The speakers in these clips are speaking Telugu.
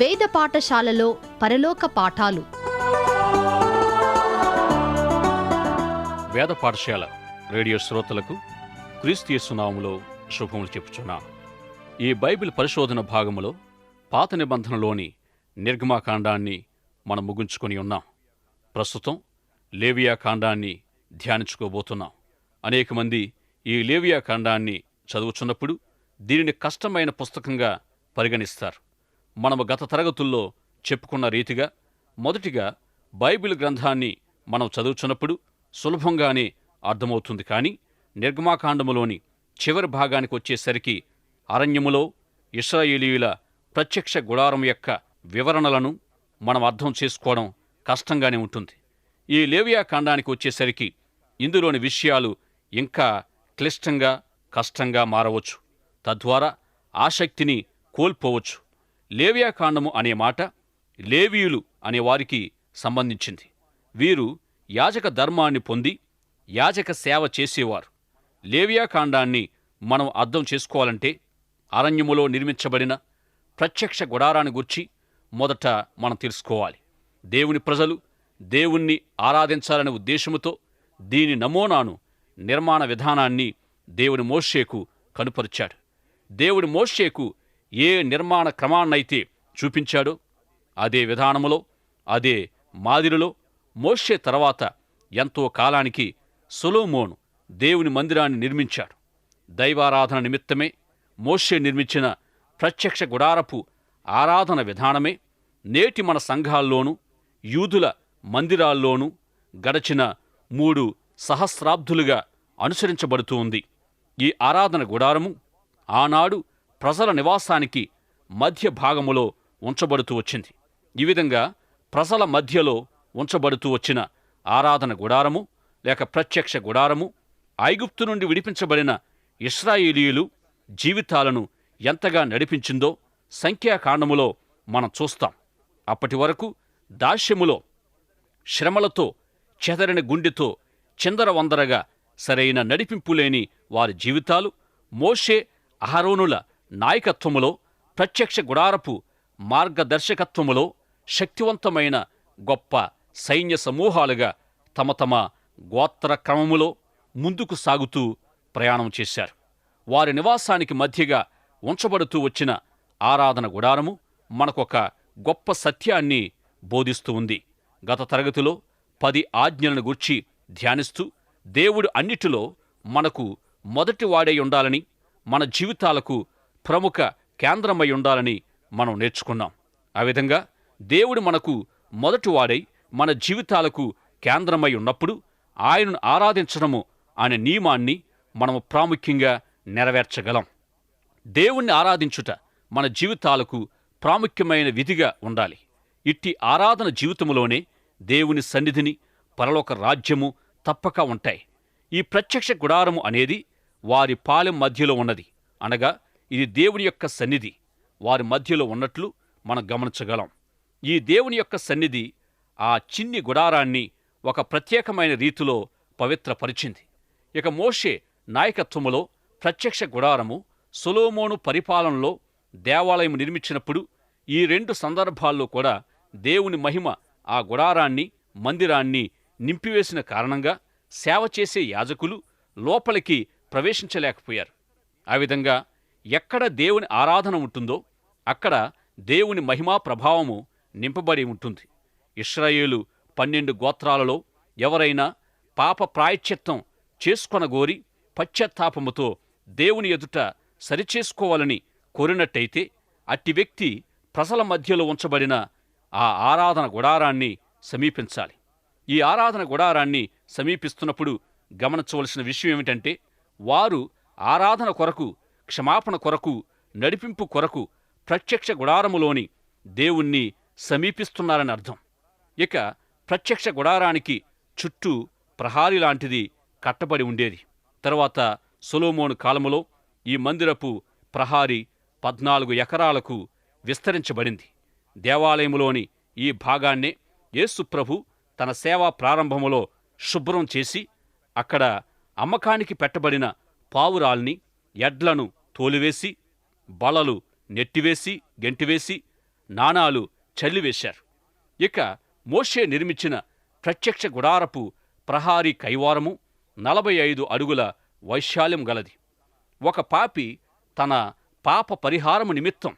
వేద పాఠశాలలో పరలోక పాఠాలు. వేద పాఠశాల రేడియో శ్రోతలకు క్రీస్తు శుభములు చెప్పుచున్నాను ఈ బైబిల్ పరిశోధన భాగములో పాత నిబంధనలోని నిర్గమాకాండాన్ని మనం ముగించుకొని ఉన్నాం. ప్రస్తుతం లేవియా కాండాన్ని ధ్యానించుకోబోతున్నాం. అనేక మంది ఈ లేవియా కాండాన్ని చదువుచున్నప్పుడు దీనిని కష్టమైన పుస్తకంగా పరిగణిస్తారు. మనము గత తరగతుల్లో చెప్పుకున్న రీతిగా మొదటిగా బైబిల్ గ్రంథాన్ని మనం చదువుచున్నప్పుడు సులభంగానే అర్థమవుతుంది కానీ నిర్గమాకాండములోని చివరి భాగానికి వచ్చేసరికి అరణ్యములో ఇస్రాయేలీయుల ప్రత్యక్ష గుడారం యొక్క వివరణలను మనం అర్థం చేసుకోవడం కష్టంగానే ఉంటుంది. ఈ లేవియా కాండానికి వచ్చేసరికి ఇందులోని విషయాలు ఇంకా క్లిష్టంగా కష్టంగా మారవచ్చు. తద్వారా ఆసక్తిని కోల్పోవచ్చు. లేవ్యాకాండము అనే మాట లేవీయులు అనే వారికి సంబంధించింది. వీరు యాజక ధర్మాన్ని పొంది యాజక సేవ చేసేవారు. లేవ్యాకాండాన్ని మనం అర్థం చేసుకోవాలంటే అరణ్యములో నిర్మించబడిన ప్రత్యక్ష గుడారాన్ని గుర్చి మొదట మనం తెలుసుకోవాలి. దేవుని ప్రజలు దేవుణ్ణి ఆరాధించాలనే ఉద్దేశముతో దీని నమూనాను నిర్మాణ విధానాన్ని దేవుని మోషేకు కనుపరిచాడు. దేవుడి మోషేకు ఏ నిర్మాణ క్రమాన్నైతే చూపించాడో అదే విధానములో అదే మాదిరిలో మోషే తర్వాత ఎంతో కాలానికి సొలోమోను దేవుని మందిరాన్ని నిర్మించాడు. దైవారాధన నిమిత్తమే మోషే నిర్మించిన ప్రత్యక్ష గుడారపు ఆరాధన విధానమే నేటి మన సంఘాల్లోనూ యూదుల మందిరాల్లోనూ గడచిన మూడు సహస్రాబ్దులుగా అనుసరించబడుతూ ఉంది. ఈ ఆరాధన గుడారము ఆనాడు ప్రజల నివాసానికి మధ్య భాగములో ఉంచబడుతూ వచ్చింది. ఈ విధంగా ప్రజల మధ్యలో ఉంచబడుతూ వచ్చిన ఆరాధన గుడారము లేక ప్రత్యక్ష గుడారము ఐగుప్తు నుండి విడిపించబడిన ఇస్రాయేలీయులు జీవితాలను ఎంతగా నడిపించిందో సంఖ్యాకాండములో మనం చూస్తాం. అప్పటి వరకు దాస్యములో శ్రమలతో చెదరిన గుండెతో చిందరవందరగా సరైన నడిపింపు లేని వారి జీవితాలు మోషే అహరోనుల నాయకత్వములో ప్రత్యక్ష గుడారపు మార్గదర్శకత్వములో శక్తివంతమైన గొప్ప సైన్య సమూహాలుగా తమ తమ గోత్ర క్రమములో ముందుకు సాగుతూ ప్రయాణం చేశారు. వారి నివాసానికి మధ్యగా ఉంచబడుతూ వచ్చిన ఆరాధన గుడారము మనకొక గొప్ప సత్యాన్ని బోధిస్తూ ఉంది. గత తరగతిలో పది ఆజ్ఞలను గుర్చి ధ్యానిస్తూ దేవుడు అన్నిటిలో మనకు మొదటివాడై ఉండాలని మన జీవితాలకు ప్రముఖ కేంద్రమై ఉండాలని మనం నేర్చుకున్నాం. ఆ విధంగా దేవుడు మనకు మొదటివాడై మన జీవితాలకు కేంద్రమై ఉన్నప్పుడు ఆయనను ఆరాధించడము అనే నియమాన్ని మనము ప్రాముఖ్యంగా నెరవేర్చగలం. దేవుణ్ణి ఆరాధించుట మన జీవితాలకు ప్రాముఖ్యమైన విధిగా ఉండాలి. ఇట్టి ఆరాధన జీవితంలోనే దేవుని సన్నిధిని పరలోక రాజ్యము తప్పక ఉంటాయి. ఈ ప్రత్యక్ష గుడారము అనేది వారి పాలెం మధ్యలో ఉన్నది. అనగా ఇది దేవుని యొక్క సన్నిధి. వారి మధ్యలో ఉన్నట్లు మనం గమనించగలం. ఈ దేవుని యొక్క సన్నిధి ఆ చిన్ని గుడారాన్ని ఒక ప్రత్యేకమైన రీతిలో పవిత్రపరిచింది. ఇక మోషే నాయకత్వములో ప్రత్యక్ష గుడారము సొలోమోను పరిపాలనలో దేవాలయం నిర్మించినప్పుడు ఈ రెండు సందర్భాల్లో కూడా దేవుని మహిమ ఆ గుడారాన్ని మందిరాన్ని నింపివేసిన కారణంగా సేవ చేసే యాజకులు లోపలికి ప్రవేశించలేకపోయారు. ఆ విధంగా ఎక్కడ దేవుని ఆరాధన ఉంటుందో అక్కడ దేవుని మహిమా ప్రభావము నింపబడి ఉంటుంది. ఇస్రాయేలు పన్నెండు గోత్రాలలో ఎవరైనా పాప ప్రాయశ్చిత్తం చేసుకొనగోరి పశ్చాత్తాపముతో దేవుని ఎదుట సరిచేసుకోవాలని కోరినట్టయితే అట్టి వ్యక్తి ప్రజల మధ్యలో ఉంచబడిన ఆ ఆరాధన గుడారాన్ని సమీపించాలి. ఈ ఆరాధన గుడారాన్ని సమీపిస్తున్నప్పుడు గమనించవలసిన విషయం ఏమిటంటే వారు ఆరాధన కొరకు క్షమాపణ కొరకు నడిపింపు కొరకు ప్రత్యక్ష గుడారములోని దేవుణ్ణి సమీపిస్తున్నారని అర్థం. ఇక ప్రత్యక్ష గుడారానికి చుట్టూ ప్రహారీ లాంటిది కట్టబడి ఉండేది. తర్వాత సొలోమోను కాలములో ఈ మందిరపు ప్రహారీ పద్నాలుగు ఎకరాలకు విస్తరించబడింది. దేవాలయములోని ఈ భాగాన్నే యేసుప్రభు తన సేవా ప్రారంభములో శుభ్రం చేసి అక్కడ అమ్మకానికి పెట్టబడిన పావురాల్ని ఎడ్లను తోలివేసి బలలు నెట్టివేసి గెంటివేసి నాణాలు చల్లివేశారు. ఇక మోషే నిర్మించిన ప్రత్యక్ష గుడారపు ప్రహారీ కైవారము నలభై ఐదు అడుగుల వైశాల్యం గలది. ఒక పాపి తన పాప పరిహారము నిమిత్తం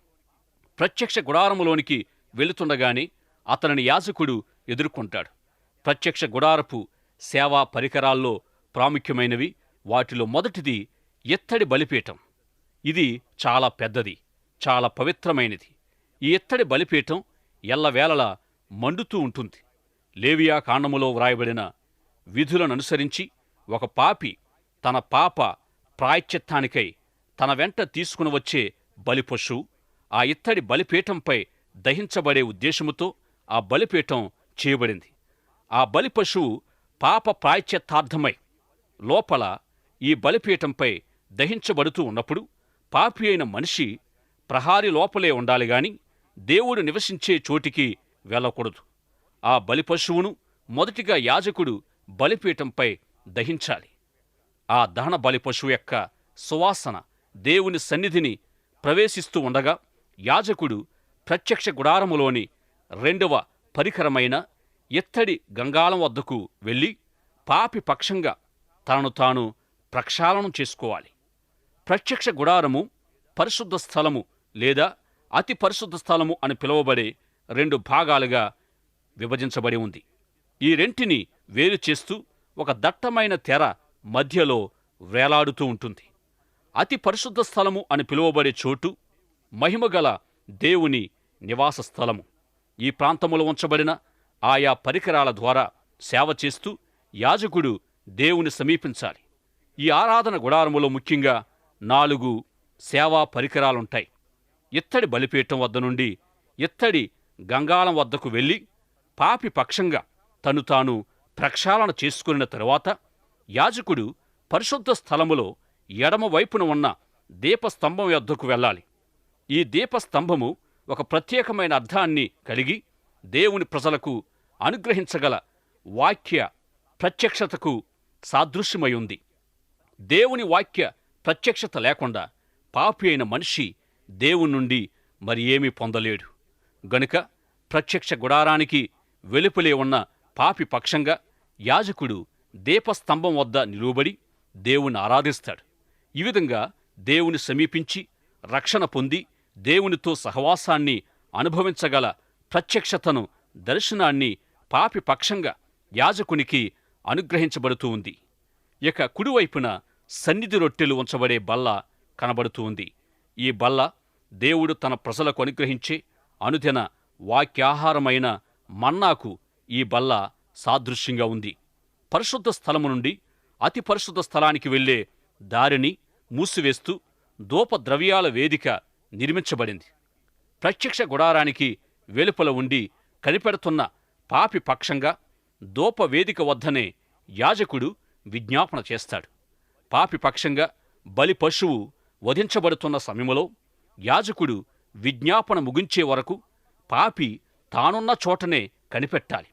ప్రత్యక్ష గుడారములోనికి వెళుతుండగానే అతనిని యాజకుడు ఎదుర్కొంటాడు. ప్రత్యక్ష గుడారపు సేవా పరికరాల్లో ప్రాముఖ్యమైనవి వాటిలో మొదటిది ఎత్తడి బలిపీఠం. ఇది చాలా పెద్దది చాలా పవిత్రమైనది. ఈ ఎత్తడి బలిపీఠం ఎల్లవేళలా మండుతూ ఉంటుంది. లేవియా కాండములో వ్రాయబడిన విధులను అనుసరించి ఒక పాపి తన పాప ప్రాయశ్చిత్తానికై తన వెంట తీసుకుని వచ్చే బలిపశువు ఆ ఇత్తడి బలిపీఠంపై దహించబడే ఉద్దేశముతో ఆ బలిపీఠం చేయబడింది. ఆ బలిపశువు పాప ప్రాయశ్చిత్తార్థమై లోపల ఈ బలిపీఠంపై దహించబడుతూ ఉన్నప్పుడు పాపి అయిన మనిషి ప్రహారి లోపలే ఉండాలి గాని దేవుడు నివసించే చోటికి వెళ్ళకూడదు. ఆ బలిపశువును మొదటిగా యాజకుడు బలిపీఠంపై దహించాలి. ఆ దహన బలిపశువు యొక్క సువాసన దేవుని సన్నిధిని ప్రవేశిస్తూ ఉండగా యాజకుడు ప్రత్యక్ష గుడారములోని రెండవ పరికరమైన ఎత్తడి గంగాళం వద్దకు వెళ్ళి పాపి పక్షంగా తనను తాను ప్రక్షాళనం చేసుకోవాలి. ప్రత్యక్ష గుడారము పరిశుద్ధ స్థలము లేదా అతి పరిశుద్ధ స్థలము అని పిలువబడే రెండు భాగాలుగా విభజించబడి ఉంది. ఈ రెంటిని వేరు చేస్తూ ఒక దట్టమైన తెర మధ్యలో వేలాడుతూ ఉంటుంది. అతి పరిశుద్ధ స్థలము అని పిలువబడే చోటు మహిమగల దేవుని నివాస స్థలము. ఈ ప్రాంతములో ఉంచబడిన ఆయా పరికరాల ద్వారా సేవ చేస్తూ యాజకుడు దేవుని సమీపించాలి. ఈ ఆరాధన గుడారములో ముఖ్యంగా నాలుగు సేవా పరికరాలుంటాయి. ఇత్తడి బలిపీఠం వద్ద నుండి ఇత్తడి గంగాళం వద్దకు వెళ్ళి పాపి పక్షంగా తను తాను ప్రక్షాళన చేసుకున్న తరువాత యాజకుడు పరిశుద్ధ స్థలములో ఎడమవైపున ఉన్న దీపస్తంభం యొద్దకు వెళ్ళాలి. ఈ దీపస్తంభము ఒక ప్రత్యేకమైన అర్థాన్ని కలిగి దేవుని ప్రజలకు అనుగ్రహించగల వాక్య ప్రత్యక్షతకు సాదృశ్యమై ఉంది. దేవుని వాక్య ప్రత్యక్షత లేకుండా పాపి అయిన మనిషి దేవుని నుండి మరి ఏమీ పొందలేడు. గనుక ప్రత్యక్ష గుడారానికి వెలుపలే ఉన్న పాపి పక్షంగా యాజకుడు దీపస్తంభం వద్ద నిలువబడి దేవుని ఆరాధిస్తాడు. ఈ విధంగా దేవుని సమీపించి రక్షణ పొంది దేవునితో సహవాసాన్ని అనుభవించగల ప్రత్యక్షతను దర్శనాన్ని పాపి పక్షంగా యాజకునికి అనుగ్రహించబడుతూ ఉంది. ఇక కుడివైపున సన్నిధి రొట్టెలు ఉంచబడే బల్ల కనబడుతూ ఉంది. ఈ బల్ల దేవుడు తన ప్రజలకు అనుగ్రహించే అనుదిన వాక్యాహారమైన మన్నాకు ఈ బల్ల సాదృశ్యంగా ఉంది. పరిశుద్ధ స్థలము నుండి అతి పరిశుద్ధ స్థలానికి వెళ్ళే దారిని మూసివేస్తూ దూప ద్రవ్యాల వేదిక నిర్మించబడింది. ప్రత్యక్ష గుడారానికి వెలుపల ఉండి కనిపెడుతున్న పాపి పక్షంగా దోపవేదిక వద్దనే యాజకుడు విజ్ఞాపన చేస్తాడు. పాపి పక్షంగా బలి పశువు వధించబడుతున్న సమయములో యాజకుడు విజ్ఞాపన ముగించే వరకు పాపి తానున్న చోటనే కనిపెట్టాలి.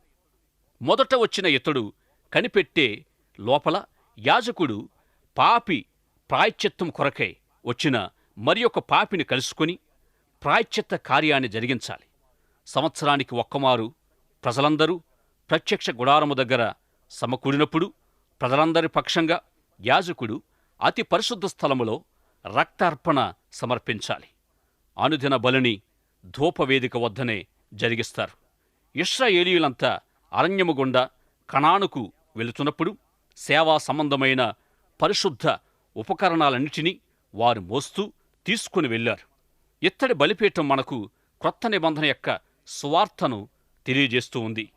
మొదట వచ్చిన ఇతడు కనిపెట్టే లోపల యాజకుడు పాపి ప్రాయశ్చిత్తం కొరకై వచ్చిన మరి ఒక పాపిని కలుసుకొని ప్రాయశ్చిత్త కార్యాన్ని జరిగించాలి. సంవత్సరానికి ఒక్కమారు ప్రజలందరూ ప్రత్యక్ష గుడారము దగ్గర సమకూడినప్పుడు ప్రజలందరి పక్షంగా యాజకుడు అతి పరిశుద్ధ స్థలములో రక్తార్పణ సమర్పించాలి. అనుదిన బలిని ధూపవేదిక వద్దనే జరిగిస్తారు. ఇష్రాయేలీయులంతా అరణ్యము గుండా కణానుకు వెళుతున్నప్పుడు సేవా సంబంధమైన పరిశుద్ధ ఉపకరణాలన్నిటినీ వారు మోస్తూ తీసుకుని వెళ్ళారు. ఇత్తడి బలిపీఠం మనకు క్రొత్త నిబంధన యొక్క సువార్తను తెలియజేస్తూ ఉంది.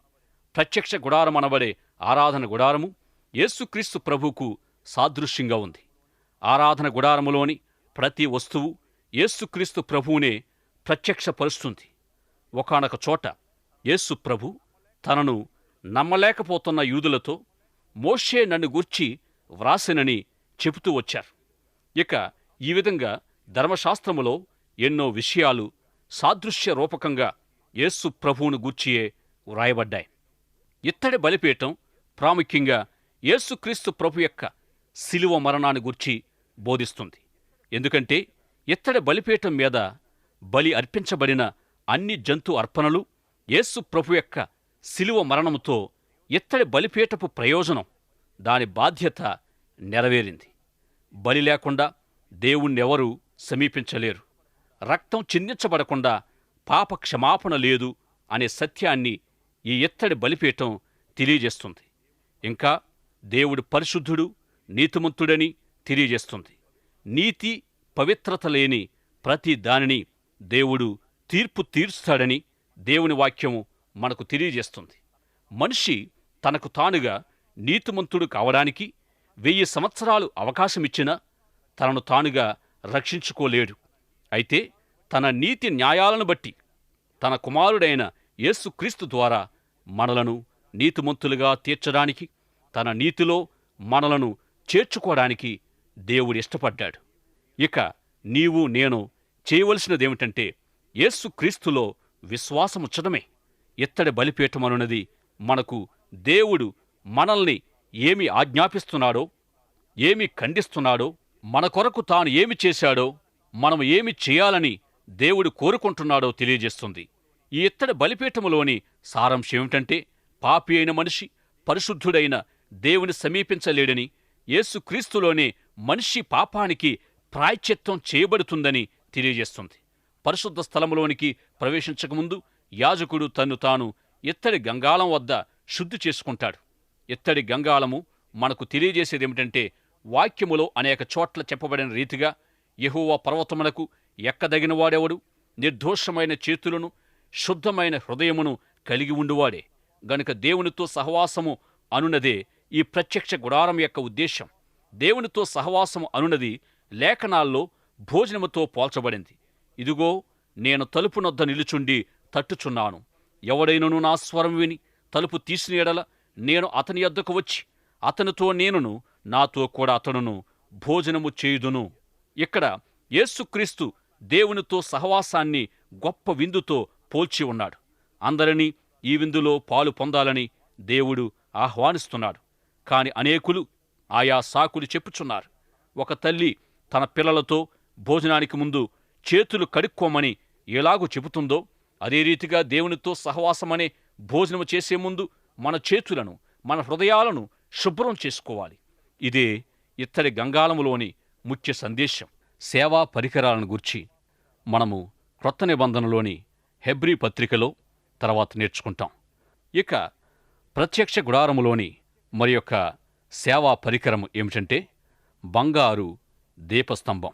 ప్రత్యక్ష గుడారం అనబడే ఆరాధన గుడారము యేసుక్రీస్తు ప్రభువుకు సాదృశ్యంగా ఉంది. ఆరాధన గుడారములోని ప్రతి వస్తువు యేసుక్రీస్తు ప్రభువునే ప్రత్యక్షపరుస్తుంది. ఒకనొక చోట యేసు ప్రభు తనను నమ్మలేకపోతున్న యూదులతో మోషే నన్ను గూర్చి వ్రాసినని చెబుతూ వచ్చారు. ఇక ఈ విధంగా ధర్మశాస్త్రములో ఎన్నో విషయాలు సాదృశ్య రూపకంగా యేసు ప్రభువును గూర్చియే వ్రాయబడ్డాయి. ఇత్తడి బలిపీఠం ప్రాముఖ్యంగా యేసుక్రీస్తు ప్రభు యొక్క శిలువ మరణాన్ని గూర్చి బోధిస్తుంది. ఎందుకంటే ఇత్తడి బలిపీఠం మీద బలి అర్పించబడిన అన్ని జంతు అర్పణలు యేసు ప్రభు యొక్క శిలువ మరణముతో ఇత్తడి బలిపీఠపు ప్రయోజనం దాని బాధ్యత నెరవేరింది. బలి లేకుండా దేవుణ్ణెవరూ సమీపించలేరు. రక్తం చిందించబడకుండా పాప క్షమాపణ లేదు అనే సత్యాన్ని ఈ ఇత్తడి బలిపీఠం తెలియజేస్తుంది. ఇంకా దేవుడు పరిశుద్ధుడు నీతిమంతుడని తెలియజేస్తుంది. నీతి పవిత్రత లేని ప్రతి దానిని దేవుడు తీర్పు తీర్స్తాడని దేవుని వాక్యము మనకు తెలియజేస్తుంది. మనిషి తనకు తానుగా నీతిమంతుడు కావడానికి వెయ్యి సంవత్సరాలు అవకాశమిచ్చినా తనను తానుగా రక్షించుకోలేడు. అయితే తన నీతి న్యాయాలను బట్టి తన కుమారుడైన యేసుక్రీస్తు ద్వారా మనలను నీతిమంతులుగా తీర్చడానికి తన నీతిలో మనలను చేర్చుకోవడానికి దేవుడు ఇష్టపడ్డాడు. ఇక నీవు నేను చేయవలసినదేమిటంటే యేసుక్రీస్తులో విశ్వాసముచ్చడమే ఇత్తడి బలిపీఠమనున్నది మనకు దేవుడు మనల్ని ఏమి ఆజ్ఞాపిస్తున్నాడో ఏమి ఖండిస్తున్నాడో మన కొరకు తాను ఏమి చేశాడో మనం ఏమి చేయాలని దేవుడు కోరుకుంటున్నాడో తెలియజేస్తుంది. ఈ ఇత్తడి బలిపీఠములోని సారాంశం ఏమిటంటే పాపి అయిన మనిషి పరిశుద్ధుడైన దేవుని సమీపించలేడని యేసుక్రీస్తులోనే మనిషి పాపానికి ప్రాయశ్చిత్తం చేయబడుతుందని తెలియజేస్తుంది. పరిశుద్ధ స్థలములోనికి ప్రవేశించకముందు యాజకుడు తన్ను తాను ఇత్తడి గంగాళం వద్ద శుద్ధి చేసుకుంటాడు. ఇత్తడి గంగాళము మనకు తెలియజేసేదేమిటంటే వాక్యములో అనేక చోట్ల చెప్పబడిన రీతిగా యెహోవా పర్వతమునకు ఎక్కదగిన వాడెవడు నిర్దోషమైన చేతులను శుద్ధమైన హృదయమును కలిగి ఉండువాడే. గనుక దేవునితో సహవాసము అనునదే ఈ ప్రత్యక్ష గుడారం యొక్క ఉద్దేశం దేవునితో సహవాసము అనున్నది లేఖనాల్లో భోజనముతో పోల్చబడింది. ఇదిగో నేను తలుపునొద్ద నిలుచుండి తట్టుచున్నాను. ఎవడైనను నా స్వరం విని తలుపు తీసిన ఎడల నేను అతని యొద్దకు వచ్చి అతనితో నేనును నాతో కూడా అతనును భోజనము చేయుదును. ఇక్కడ యేసుక్రీస్తు దేవునితో సహవాసాన్ని గొప్ప విందుతో పోల్చి ఉన్నాడు. అందరినీ ఈ విందులో పాలు పొందాలని దేవుడు ఆహ్వానిస్తున్నాడు. కాని అనేకులు ఆయా సాకులు చెప్పుచున్నారు. ఒక తల్లి తన పిల్లలతో భోజనానికి ముందు చేతులు కడుక్కోమని ఎలాగూ చెబుతుందో అదే రీతిగా దేవునితో సహవాసమనే భోజనము చేసే ముందు మన చేతులను మన హృదయాలను శుభ్రం చేసుకోవాలి. ఇదే ఇత్తడి గంగాళములోని ముఖ్య సందేశం. సేవా పరికరాలను గుర్చి మనము క్రొత్త నిబంధనలోని హెబ్రీ పత్రికలో తర్వాత నేర్చుకుంటాం. ఇక ప్రత్యక్ష గుడారములోని మరి యొక్క సేవా పరికరం ఏమిటంటే బంగారు దీపస్తంభం.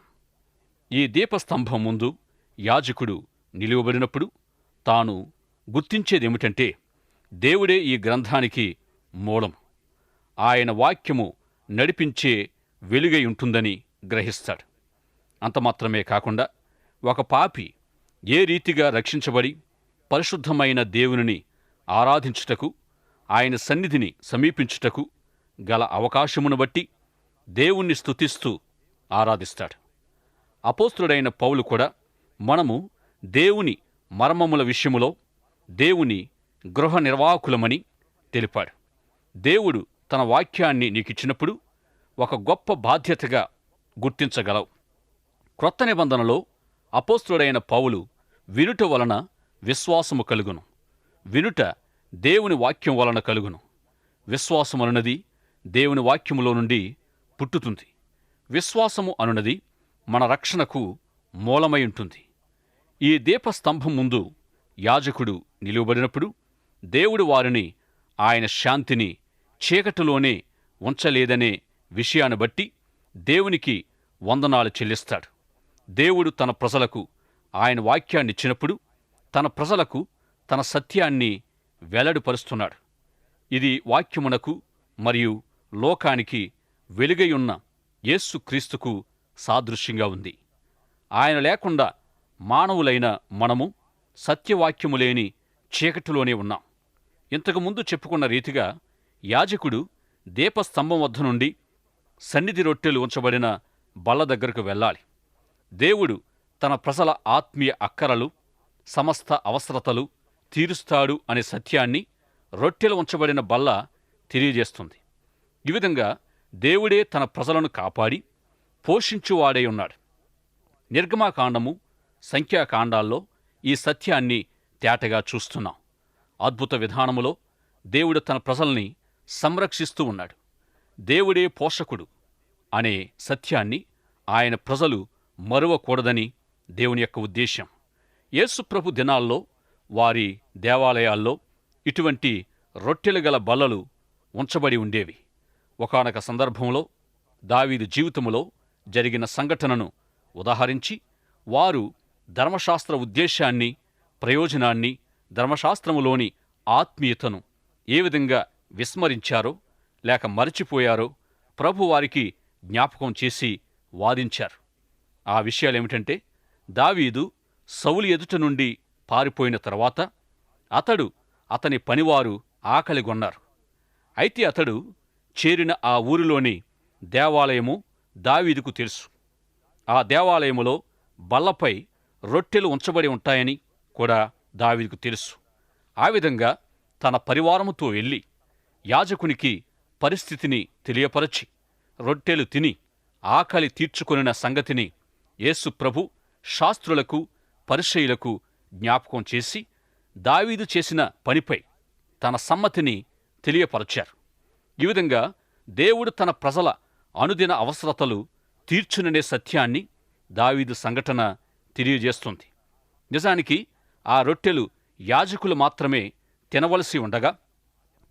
ఈ దీపస్తంభం ముందు యాజకుడు నిలువబడినప్పుడు తాను గుర్తించేదేమిటంటే దేవుడే ఈ గ్రంథానికి మూలం. ఆయన వాక్యము నడిపించే వెలుగై ఉంటుందని గ్రహిస్తాడు. అంత మాత్రమే కాకుండా ఒక పాపి ఏ రీతిగా రక్షించబడి పరిశుద్ధమైన దేవునిని ఆరాధించుటకు ఆయన సన్నిధిని సమీపించుటకు గల అవకాశమును బట్టి దేవుణ్ణి స్తుతిస్తూ ఆరాధిస్తాడు. అపోస్తుడైన పౌలు కూడా మనము దేవుని మర్మముల విషయములో దేవుని గృహ నిర్వాహకులమని తెలిపాడు. దేవుడు తన వాక్యాన్ని నీకిచ్చినప్పుడు ఒక గొప్ప బాధ్యతగా గుర్తించగలవు. క్రొత్త నిబంధనలో అపోస్తుడైన పౌలు వినుట వలన విశ్వాసము కలుగును. వినుట దేవుని వాక్యం వలన కలుగును. విశ్వాసము అనున్నది దేవుని వాక్యములో నుండి పుట్టుతుంది. విశ్వాసము అనున్నది మన రక్షణకు మూలమై ఉంటుంది. ఈ దీపస్తంభం ముందు యాజకుడు నిలువబడినప్పుడు దేవుడు వారిని ఆయన శాంతిని చీకటిలోనే ఉంచలేదనే విషయాన్ని బట్టి దేవునికి వందనాలు చెల్లిస్తాడు. దేవుడు తన ప్రజలకు ఆయన వాక్యాన్నిచ్చినప్పుడు తన ప్రజలకు తన సత్యాన్ని వెల్లడిపరుస్తున్నాడు. ఇది వాక్యమునకు మరియు లోకానికి వెలుగైయున్న యేసుక్రీస్తుకు సాదృశ్యంగా ఉంది. ఆయన లేకుండా మానవులైన మనము సత్యవాక్యము లేని చీకటిలోనే ఉన్నాం. ఇంతకుముందు చెప్పుకున్న రీతిగా యాజకుడు దీపస్తంభం వద్ద నుండి సన్నిధి రొట్టెలు ఉంచబడిన బల్ల దగ్గరకు వెళ్ళాలి. దేవుడు తన ప్రజల ఆత్మీయ అక్కరలు సమస్త అవసరతలు తీరుస్తాడు అనే సత్యాన్ని రొట్టెలు ఉంచబడిన బల్ల తెలియజేస్తుంది. ఈ విధంగా దేవుడే తన ప్రజలను కాపాడి పోషించువాడై ఉన్నాడు. నిర్గమాకాండము సంఖ్యాకాండాల్లో ఈ సత్యాన్ని తేటగా చూస్తున్నాం. అద్భుత విధానములో దేవుడు తన ప్రజల్ని సంరక్షిస్తూ ఉన్నాడు. దేవుడే పోషకుడు అనే సత్యాన్ని ఆయన ప్రజలు మరువకూడదని దేవుని యొక్క ఉద్దేశ్యం. యేసుప్రభు దినాల్లో వారి దేవాలయాల్లో ఇటువంటి రొట్టెలు గల బల్లలు ఉంచబడి ఉండేవి. ఒకానొక సందర్భంలో దావీదు జీవితములో జరిగిన సంఘటనను ఉదాహరించి వారు ధర్మశాస్త్ర ఉద్దేశాన్ని ప్రయోజనాన్ని ధర్మశాస్త్రములోని ఆత్మీయతను ఏ విధంగా విస్మరించారో లేక మరచిపోయారో ప్రభు వారికి జ్ఞాపకం చేసి వాదించారు. ఆ విషయాలేమిటంటే దావీదు సౌలు ఎదుట నుండి పారిపోయిన తర్వాత అతడు అతని పనివారు ఆకలిగొన్నారు అయితే అతడు చేరిన ఆ ఊరిలోని దేవాలయము దావీదుకు తెలుసు. ఆ దేవాలయములో బల్లపై రొట్టెలు ఉంచబడి ఉంటాయని కూడా దావీదుకు తెలుసు. ఆ విధంగా తన పరివారముతో వెళ్ళి యాజకునికి పరిస్థితిని తెలియపరచి రొట్టెలు తిని ఆకలి తీర్చుకొనిన సంగతిని యేసు ప్రభు శాస్త్రులకు పరిచయులకు జ్ఞాపకం చేసి దావీదు చేసిన పనిపై తన సమ్మతిని తెలియపరచారు. ఈ విధంగా దేవుడు తన ప్రజల అనుదిన అవసరతలు తీర్చుననే సత్యాన్ని దావీదు సంఘటన తెలియజేస్తుంది. నిజానికి ఆ రొట్టెలు యాజకులు మాత్రమే తినవలసి ఉండగా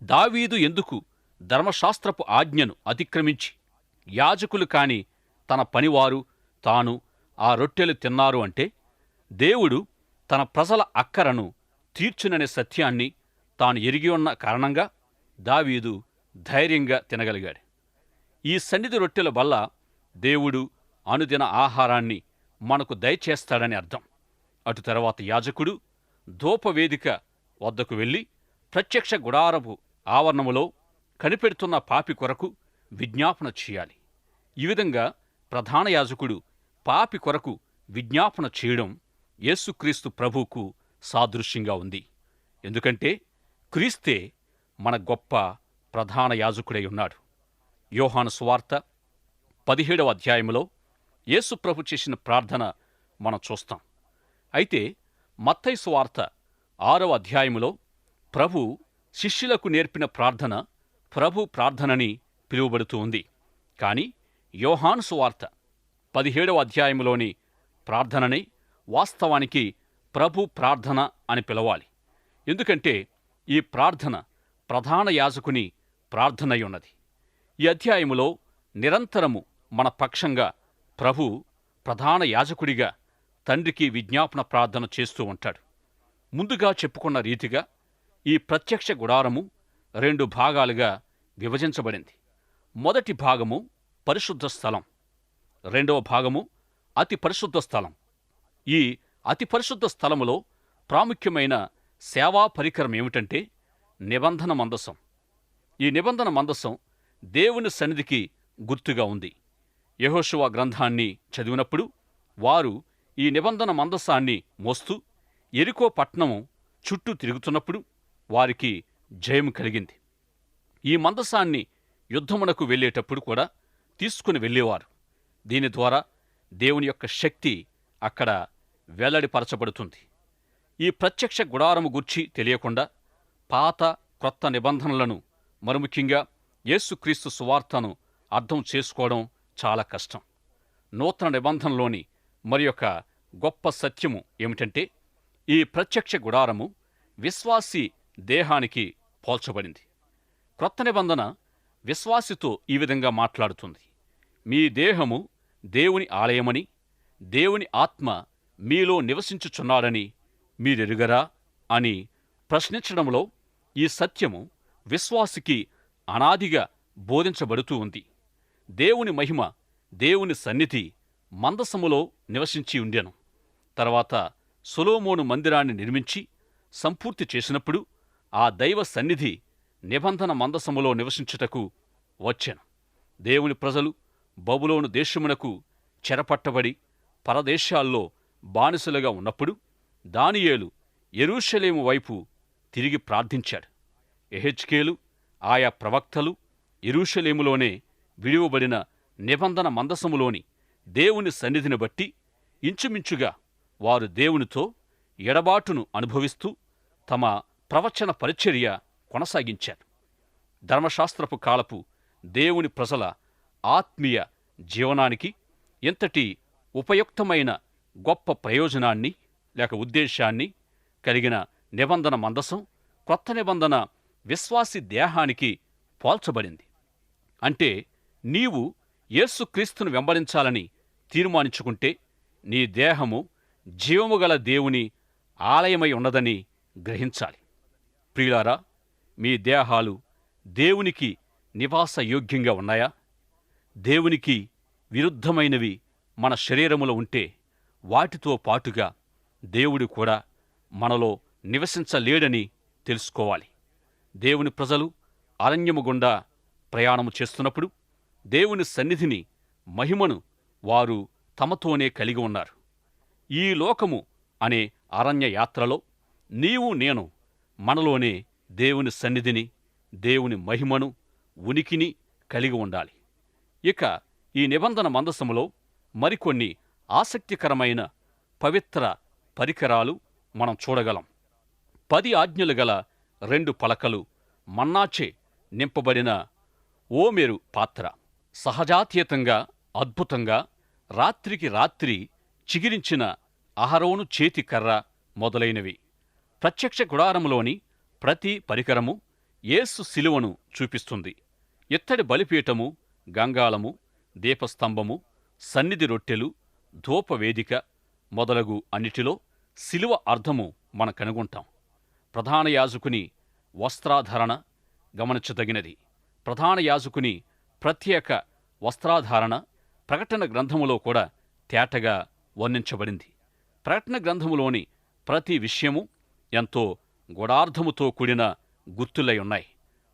దావీదు ఎందుకు ధర్మశాస్త్రపు ఆజ్ఞను అతిక్రమించి యాజకులు కాని తన పనివారు తాను ఆ రొట్టెలు తిన్నారు అంటే దేవుడు తన ప్రజల అక్కరను తీర్చుననే సత్యాన్ని తాను ఎరిగి ఉన్న కారణంగా దావీదు ధైర్యంగా తినగలిగాడు. ఈ సన్నిధి రొట్టెల వల్ల దేవుడు అనుదిన ఆహారాన్ని మనకు దయచేస్తాడని అర్థం. అటు తర్వాత యాజకుడు ధూపవేదిక వద్దకు వెళ్ళి ప్రత్యక్ష గుడారపు ఆవరణములో కనిపెడుతున్న పాపి కొరకు విజ్ఞాపన చేయాలి. ఈ విధంగా ప్రధాన యాజకుడు పాపి కొరకు విజ్ఞాపన చేయడం యేసుక్రీస్తు ప్రభువుకు సాదృశ్యంగా ఉంది. ఎందుకంటే క్రీస్తే మన గొప్ప ప్రధాన యాజకుడై ఉన్నాడు. యోహాను సువార్త పదిహేడవ అధ్యాయంలో యేసు ప్రభు చేసిన ప్రార్థన మనం చూస్తాం. అయితే మత్తయి సువార్త ఆరవ అధ్యాయములో ప్రభు శిష్యులకు నేర్పిన ప్రార్థన ప్రభు ప్రార్థనని పిలువబడుతూ ఉంది. కాని యోహాను సువార్త పదిహేడవ అధ్యాయములోని ప్రార్థనని వాస్తవానికి ప్రభు ప్రార్థన అని పిలవాలి. ఎందుకంటే ఈ ప్రార్థన ప్రధాన యాజకుని ప్రార్థనై ఉన్నది ఈ అధ్యాయములో నిరంతరము మన పక్షంగా ప్రభు ప్రధాన యాజకుడిగా తండ్రికి విజ్ఞాపన ప్రార్థన చేస్తూ ఉంటాడు. ముందుగా చెప్పుకున్న రీతిగా ఈ ప్రత్యక్ష గుడారము రెండు భాగాలుగా విభజించబడింది. మొదటి భాగము పరిశుద్ధ స్థలం రెండవ భాగము అతి పరిశుద్ధ స్థలం. ఈ అతి పరిశుద్ధ స్థలములో ప్రాముఖ్యమైన సేవా పరికరం ఏమిటంటే నిబంధన మందసం. ఈ నిబంధన మందసం దేవుని సన్నిధికి గుర్తుగా ఉంది. యెహోషువ గ్రంథాన్ని చదివినప్పుడు వారు ఈ నిబంధన మందసాన్ని మోస్తూ ఎరికో పట్నము చుట్టూ తిరుగుతున్నప్పుడు వారికి జయం కలిగింది. ఈ మందసాన్ని యుద్ధమునకు వెళ్ళేటప్పుడు కూడా తీసుకుని వెళ్ళేవారు. దీని ద్వారా దేవుని యొక్క శక్తి అక్కడ వెల్లడిపరచబడుతుంది. ఈ ప్రత్యక్ష గుడారము గూర్చి తెలియకుండా పాత క్రొత్త నిబంధనలను మరుముఖ్యంగా యేసుక్రీస్తు సువార్తను అర్థం చేసుకోవడం చాలా కష్టం. నూతన నిబంధనలోని మరి యొక్క గొప్ప సత్యము ఏమిటంటే ఈ ప్రత్యక్ష గుడారము విశ్వాసి దేహానికి పోల్చబడింది. క్రొత్త నిబంధన విశ్వాసితో ఈ విధంగా మాట్లాడుతుంది. మీ దేహము దేవుని ఆలయమని దేవుని ఆత్మ మీలో నివసించుచున్నాడని మీరెరుగరా అని ప్రశ్నించడంలో ఈ సత్యము విశ్వాసికి అనాదిగా బోధించబడుతూ ఉంది. దేవుని మహిమ దేవుని సన్నిధి మందసములో నివసించి ఉండెను. తర్వాత సొలోమోను మందిరాన్ని నిర్మించి సంపూర్తి చేసినప్పుడు ఆ దైవ సన్నిధి నిబంధన మందసములో నివసించుటకు వచ్చెను. దేవుని ప్రజలు బబులోను దేశమునకు చెరపట్టబడి పరదేశాల్లో బానిసలుగా ఉన్నప్పుడు దానియేలు ఎరూషలేము వైపు తిరిగి ప్రార్థించాడు. ఎహెచ్కేలు ఆయా ప్రవక్తలు ఎరూషలేములోనే విడివబడిన నిబంధన మందసములోని దేవుని సన్నిధిని బట్టి ఇంచుమించుగా వారు దేవునితో ఎడబాటును అనుభవిస్తూ తమ ప్రవచన పరిచర్య కొనసాగించారు. ధర్మశాస్త్రపు కాలపు దేవుని ప్రజల ఆత్మీయ జీవనానికి ఎంతటి ఉపయుక్తమైన గొప్ప ప్రయోజనాన్ని లేక ఉద్దేశాన్ని కలిగిన నిబంధన మందసం కొత్త నిబంధన విశ్వాసి దేహానికి పోల్చబడింది. అంటే నీవు యేసుక్రీస్తును వెంబడించాలని తీర్మానించుకుంటే నీ దేహము జీవము గల దేవుని ఆలయమై ఉన్నదని గ్రహించాలి. ప్రియులారా మీ దేహాలు దేవునికి నివాస యోగ్యంగా ఉన్నాయా? దేవునికి విరుద్ధమైనవి మన శరీరములో ఉంటే వాటితో పాటుగా దేవుడు కూడా మనలో నివసించలేడని తెలుసుకోవాలి. దేవుని ప్రజలు అరణ్యము గుండా ప్రయాణము చేస్తున్నప్పుడు దేవుని సన్నిధిని మహిమను వారు తమతోనే కలిగి ఉన్నారు. ఈ లోకము అనే అరణ్య యాత్రలో నీవు నేను మనలోనే దేవుని సన్నిధిని దేవుని మహిమను ఉనికిని కలిగి ఉండాలి. ఇక ఈ నిబంధన మందసములో మరికొన్ని ఆసక్తికరమైన పవిత్ర పరికరాలు మనం చూడగలం. పది ఆజ్ఞలు గల రెండు పలకలు మన్నాచే నింపబడిన ఓమెరు పాత్ర. సహజాతీతంగా అద్భుతంగా రాత్రికి రాత్రి చిగిరించిన అహరోను చేతి కర్ర మొదలైనవి. ప్రత్యక్ష గుడారములోని ప్రతి పరికరము ఏసు శిలువను చూపిస్తుంది. ఇత్తడి బలిపీఠము గంగాళము దీపస్తంభము సన్నిధి రొట్టెలు ధూపవేదిక మొదలగు అన్నిటిలో శిలువ అర్థము మన కనుగొంటాం. ప్రధాన యాజకుని వస్త్రాధరణ గమనించదగినది. ప్రధాన యాజకుని ప్రత్యేక వస్త్రాధారణ ప్రకటన గ్రంథములో కూడా తేటగా వర్ణించబడింది. ప్రకటన గ్రంథములోని ప్రతి విషయము ఎంతో గుడార్థముతో కూడిన గుర్తులై ఉన్నాయి.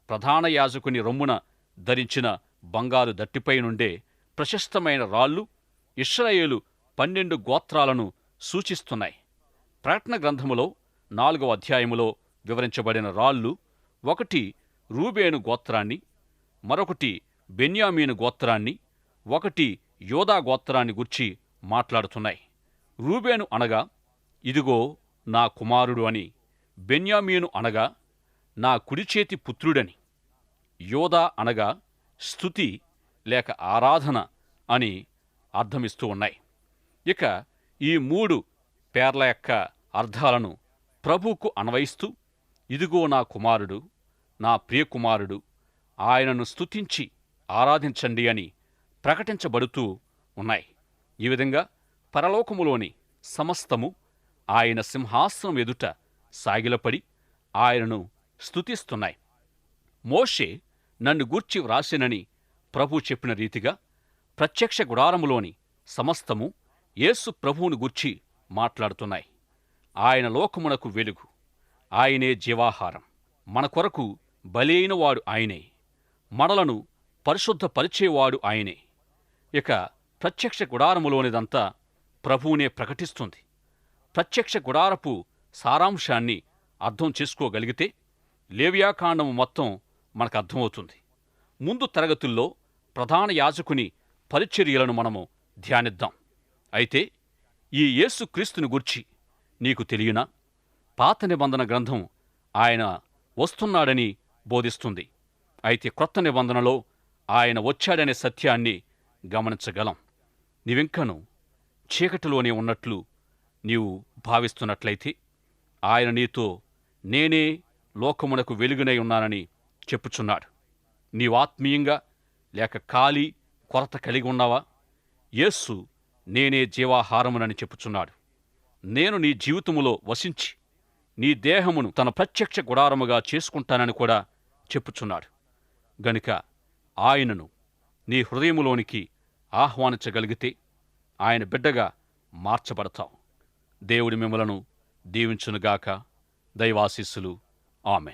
ప్రధాన యాజకుని రొమ్మున ధరించిన బంగారు దట్టిపై నుండే ప్రశస్తమైన రాళ్ళు ఇష్రాయేలు పన్నెండు గోత్రాలను సూచిస్తున్నాయి. ప్రకటన గ్రంథములో నాలుగవ అధ్యాయములో వివరించబడిన రాళ్ళు ఒకటి రూబేను గోత్రాన్ని మరొకటి బెన్యామీను గోత్రాన్ని ఒకటి యోధా గోత్రాన్ని గుర్చి మాట్లాడుతున్నాయి. రూబేను అనగా ఇదిగో నా కుమారుడు అని బెన్యామీను అనగా నా కుడిచేతి పుత్రుడని యోధా అనగా స్థుతి లేక ఆరాధన అని అర్థమిస్తూ ఉన్నాయి. ఇక ఈ మూడు పేర్ల యొక్క అర్థాలను ప్రభువుకు అన్వయిస్తూ ఇదిగో నా కుమారుడు నా ప్రియకుమారుడు ఆయనను స్తుతించి ఆరాధించండి అని ప్రకటించబడుతూ ఉన్నాయి. ఈ విధంగా పరలోకములోని సమస్తము ఆయన సింహాసనం ఎదుట సాగిలపడి ఆయనను స్తుతిస్తున్నాయి. మోషే నన్ను గూర్చి వ్రాసినని ప్రభు చెప్పిన రీతిగా ప్రత్యక్ష గుడారములోని సమస్తము యేసు ప్రభువును గుర్చి మాట్లాడుతున్నాయి. ఆయన లోకమునకు వెలుగు. ఆయనే జీవాహారం. మన కొరకు బలైన వాడు ఆయనే. మనలను పరిశుద్ధపరిచేవాడు ఆయనే. ఇక ప్రత్యక్ష గుడారములోనిదంతా ప్రభువునే ప్రకటిస్తుంది. ప్రత్యక్ష గుడారపు సారాంశాన్ని అర్థం చేసుకోగలిగితే లేవ్యాకాండము మొత్తం మనకు అర్థమవుతుంది ముందు తరగతుల్లో ప్రధాన యాజకుని పరిచర్యలను మనము ధ్యానిద్దాం. అయితే ఈ యేసుక్రీస్తుని గుర్చి నీకు తెలియనా? పాత నిబంధన గ్రంథం ఆయన వస్తున్నాడని బోధిస్తుంది. అయితే క్రొత్త నిబంధనలో ఆయన వచ్చాడనే సత్యాన్ని గమనించగలం. నీవింకను చీకటిలోనే ఉన్నట్లు నీవు భావిస్తున్నట్లయితే ఆయన నీతో నేనే లోకమునకు వెలుగునై ఉన్నానని చెప్పుచున్నాడు. నీవాత్మీయంగా లేక ఖాళీ కొరత కలిగి ఉన్నావా? యేస్సు నేనే జీవాహారమునని చెప్పుచున్నాడు. నేను నీ జీవితములో వసించి నీ దేహమును తన ప్రత్యక్ష గుడారముగా చేసుకుంటానని కూడా చెప్పుచున్నాడు. గనుక ఆయనను నీ హృదయములోనికి ఆహ్వానించగలిగితే ఆయన బిడ్డగా మార్చబడతావు దేవుడి మిమ్మలను దీవించునుగాక. దైవాశీస్సులు. ఆమె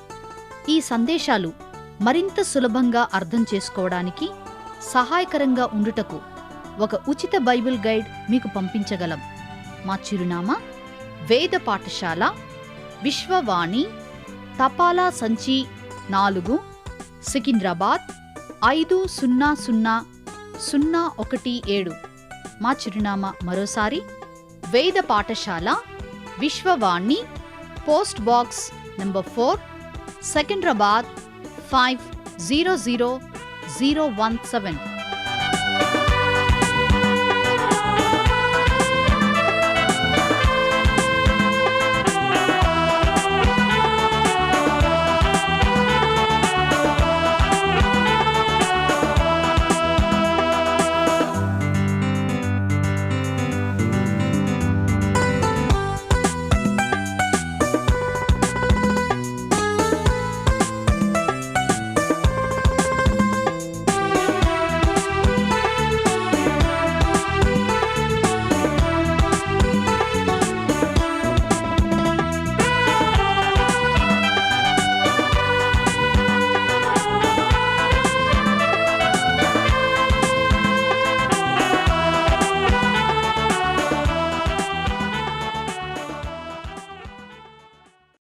ఈ సందేశాలు మరింత సులభంగా అర్థం చేసుకోవడానికి సహాయకరంగా ఉండుటకు ఒక ఉచిత బైబిల్ గైడ్ మీకు పంపించగలం. మా చిరునామా వేద పాఠశాల విశ్వవాణి తపాలా సంచి నాలుగు సికింద్రాబాద్ ఐదు సున్నా సున్నా సున్నా ఒకటి ఏడు. మా చిరునామా మరోసారి Veda Pathashala Vishwavani post box number four Second Rabat, five zero zero zero one seven.